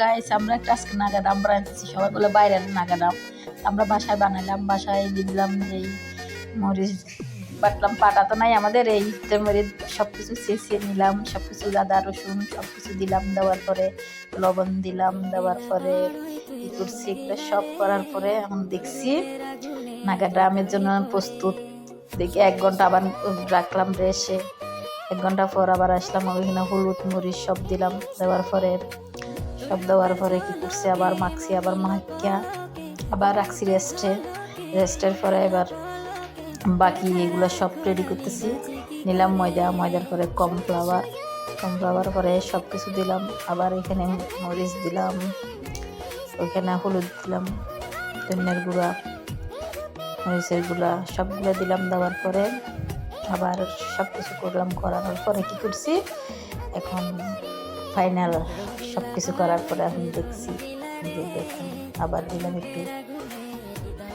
Guys আমরা একটা আজকে নাগাদাম বানাইতেছি সবাই বলে বাইরের নাগাদাম। আমরা বাসায় বানাইলাম, বাসায় দিলাম এই মরিচ, বাটলাম, পাটা তো নাই আমাদের এই মরিচ সব কিছু চেঁচিয়ে নিলাম। সব কিছু আদা, রসুন সব কিছু দিলাম দেওয়ার পরে, লবণ দিলাম দেওয়ার পরে, ই করছি এগুলো সব করার পরে, এখন দেখছি নাগাডামের জন্য প্রস্তুত। দেখি এক ঘণ্টা আবার রাখলাম রেসে এক ঘণ্টা পর আবার আসলাম ওইখানে হলুদ মরিচ সব দিলাম দেওয়ার পরে। সব দেওয়ার পরে কি করছি? আবার মাখছি, আবার মাখিয়া আবার রাখছি রেস্টে রেস্টের পরে এবার বাকি এগুলো সব রেডি করতেছি। নিলাম ময়দা, ময়দার পরে কর্নফ্লাওয়ার কর্নফ্লাওয়ার পরে সব কিছু দিলাম। আবার এখানে মরিচ দিলাম, ওইখানে হলুদ দিলাম, ধনিয়ার গুঁড়া, মরিচের গুঁড়া, সবগুলো দিলাম দেওয়ার পরে আবার সব কিছু করলাম করানোর পরে কি করছি? এখন ফাইনাল সব কিছু করার পরে এখন দেখছি আবার দিলাম একটু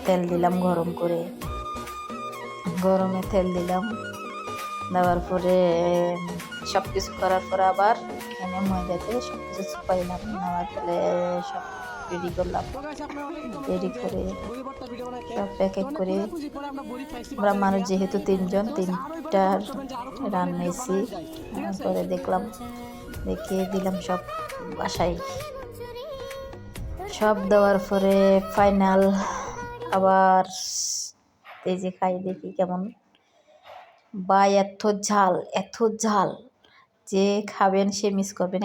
তেল দিলাম গরম করে। গরমে তেল দিলাম, দেওয়ার পরে সব কিছু করার পরে আবার এখানে ময়দাতে সব কিছু চুপাইলাম নেওয়ার পরে সব রেডি করলাম। রেডি করে সব প্যাকেট করে আমরা মানুষ যেহেতু তিনজন, তিনটার রান্নাইছি পরে দেখলাম দেখে দিলাম সব বাসায়। সব দেওয়ার পরে ফাইনাল আবার এই যে খাই দেখি কেমন। বা এত ঝাল এত ঝাল। যে খাবেন সে মিস করবেন